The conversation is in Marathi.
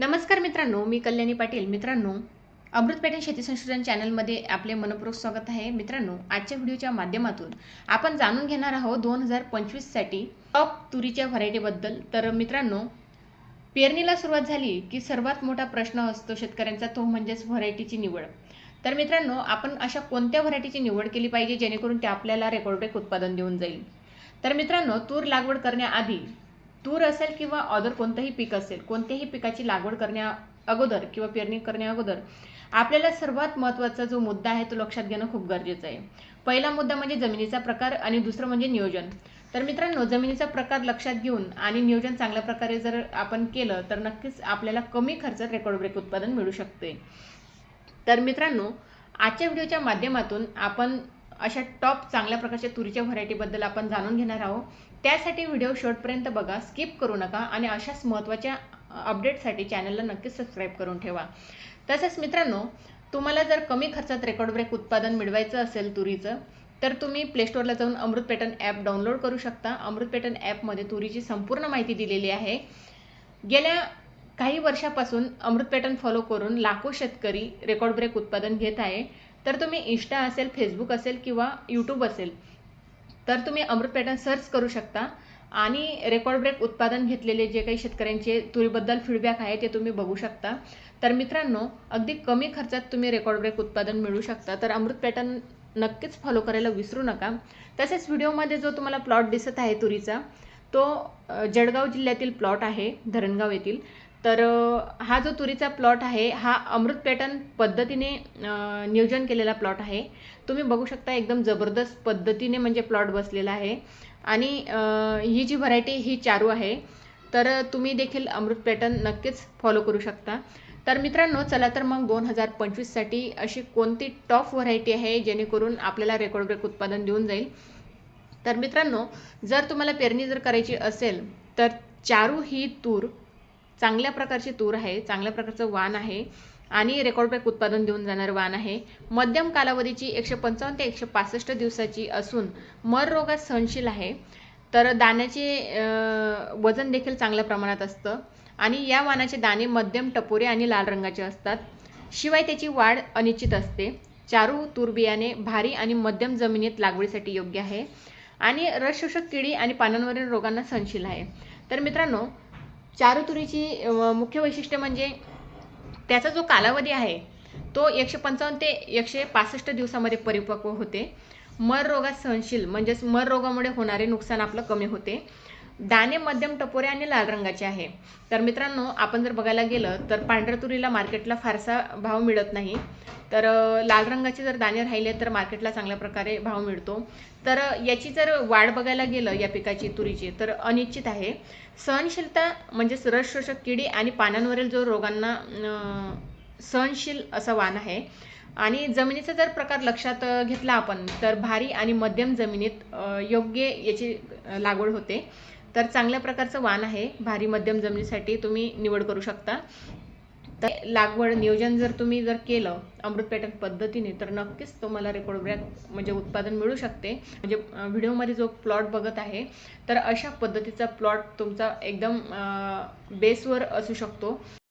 नमस्कार मित्रांनो मी कल्याणी पाटील. मित्रांनो अमृत पॅटर्न शेती संशोधन चॅनलमध्ये आपले मनपूर्वक स्वागत आहे. मित्रांनो आजच्या व्हिडिओच्या माध्यमातून आपण जाणून घेणार आहोत दोन हजार पंचवीससाठी टॉप तुरीच्या व्हरायटीबद्दल. तर मित्रांनो पेरणीला सुरुवात झाली की सर्वात मोठा प्रश्न असतो शेतकऱ्यांचा तो म्हणजेच व्हरायटीची निवड. तर मित्रांनो आपण अशा कोणत्या व्हरायटीची निवड केली पाहिजे जेणेकरून ते आपल्याला रेकॉर्डेक उत्पादन देऊन जाईल? तर मित्रांनो तूर लागवड करण्याआधी तूर असेल किंवा अदर कोणतंही पीक असेल कोणत्याही पिकाची लागवड करण्या अगोदर किंवा पेरणी करण्या अगोदर आपल्याला सर्वात महत्त्वाचा जो मुद्दा आहे तो लक्षात घेणं खूप गरजेचं आहे. पहिला मुद्दा म्हणजे जमिनीचा प्रकार आणि दुसरं म्हणजे नियोजन. तर मित्रांनो जमिनीचा प्रकार लक्षात घेऊन आणि नियोजन चांगल्या प्रकारे जर आपण केलं तर नक्कीच आपल्याला कमी खर्चात रेकॉर्ड ब्रेक उत्पादन मिळू शकते. तर मित्रांनो आजच्या व्हिडिओच्या माध्यमातून आपण अशा टॉप चांगल्या प्रकारच्या तुरीच्या व्हरायटीबद्दल आपण जाणून घेणार आहोत. त्यासाठी व्हिडिओ शेवटपर्यंत बघा स्किप करू नका आणि अशाच महत्त्वाच्या अपडेटसाठी चॅनलला नक्कीच सबस्क्राईब करून ठेवा. तसेच मित्रांनो तुम्हाला जर कमी खर्चात रेकॉर्ड ब्रेक उत्पादन मिळवायचं असेल तुरीचं तर तुम्ही प्लेस्टोअरला जाऊन अमृत पॅटर्न ॲप डाउनलोड करू शकता. अमृत पॅटर्न ॲपमध्ये तुरीची संपूर्ण माहिती दिलेली आहे. गेल्या काही वर्षापासून अमृत पॅटर्न फॉलो करून लाखो शेतकरी रेकॉर्ड ब्रेक उत्पादन घेत आहे. तर तुम्ही इन्स्टा असेल फेसबुक असेल किंवा यूट्यूब असेल तर तुम्ही अमृत पॅटर्न सर्च करू शकता. आणि रेकॉर्ड ब्रेक उत्पादन घेतलेले जे काही शेतकऱ्यांचे तुरीबद्दल फीडबॅक आहे ते तुम्ही बघू शकता. तर मित्रांनो अगदी कमी खर्चात तुम्ही रेकॉर्ड ब्रेक उत्पादन मिळू शकता. तर अमृत पॅटर्न नक्कीच फॉलो करायला विसरू नका. तसेच व्हिडिओमध्ये जो तुम्हाला प्लॉट दिसत आहे तुरीचा तो जळगाव जिल्ह्यातील प्लॉट आहे धरणगाव येथील. तर हा जो तुरीचा प्लॉट आहे हा अमृत पॅटर्न पद्धतीने नियोजन केलेला प्लॉट आहे. तुम्ही बघू शकता एकदम जबरदस्त पद्धतीने म्हणजे प्लॉट बसलेला आहे. आणि ही जी व्हरायटी ही चारू आहे. तर तुम्ही देखील अमृत पॅटर्न नक्कीच फॉलो करू शकता. तर मित्रांनो चला तर मग दोन हजार पंचवीससाठी अशी कोणती टॉप व्हरायटी आहे जेणेकरून आपल्याला रेकॉर्ड ब्रेक उत्पादन देऊन जाईल? तर मित्रांनो जर तुम्हाला पेरणी जर करायची असेल तर चारू ही तूर चांगल्या प्रकारची तूर आहे चांगल्या प्रकारचं वाण आहे आणि रेकॉर्ड उत्पादन देऊन जाणारं वाण आहे. मध्यम कालावधीची एकशे पंचावन्न ते एकशे पासष्ट दिवसाची असून मर रोगात सहनशील आहे. तर दाण्याचे वजन देखील चांगल्या प्रमाणात असतं आणि या वाणाचे दाणे मध्यम टपोरे आणि लाल रंगाचे असतात. शिवाय त्याची वाढ अनिश्चित असते. चारू तूर बियाणे भारी आणि मध्यम जमिनीत लागवडीसाठी योग्य आहे आणि रसशोषक किडी आणि पानांवरील रोगांना सहनशील आहे. तर मित्रांनो चारुतुरीची मुख्य वैशिष्ट्य म्हणजे त्याचा जो कालावधी आहे तो एकशे पंचावन्न ते एकशे पासष्ट दिवसामध्ये परिपक्व होते. मर रोगात सहनशील म्हणजेच मर रोगामुळे होणारे नुकसान आपलं कमी होते. दाणे मध्यम टपोरे आणि लाल रंगाचे आहे. तर मित्रांनो आपण जर बघायला गेलं तर पांढऱ्या तुरीला मार्केटला फारसा भाव मिळत नाही. तर लाल रंगाचे जर दाणे राहिले तर मार्केटला चांगल्या प्रकारे भाव मिळतो. तर याची जर वाढ बघायला गेलं या पिकाची तुरीची तर अनिश्चित आहे. सहनशीलता म्हणजेच रस शोषक किडी आणि पानांवरील जो रोगांना सहनशील असा वाण आहे. आणि जमिनीचा जर प्रकार लक्षात घेतला आपण तर भारी आणि मध्यम जमिनीत योग्य याची लागवड होते. तर चांगल्या प्रकारचं वाण आहे. भारी मध्यम जमिनीसाठी तुम्ही निवड करू शकता. तर लागवड नियोजन जर तुम्ही जर केलं अमृत पॅटर्न पद्धतीने तर नक्कीच तुम्हाला रेकॉर्ड ब्रॅक म्हणजे उत्पादन मिळू शकते. म्हणजे व्हिडिओमध्ये जो प्लॉट बघत आहे तर अशा पद्धतीचा प्लॉट तुमचा एकदम बेसवर असू शकतो.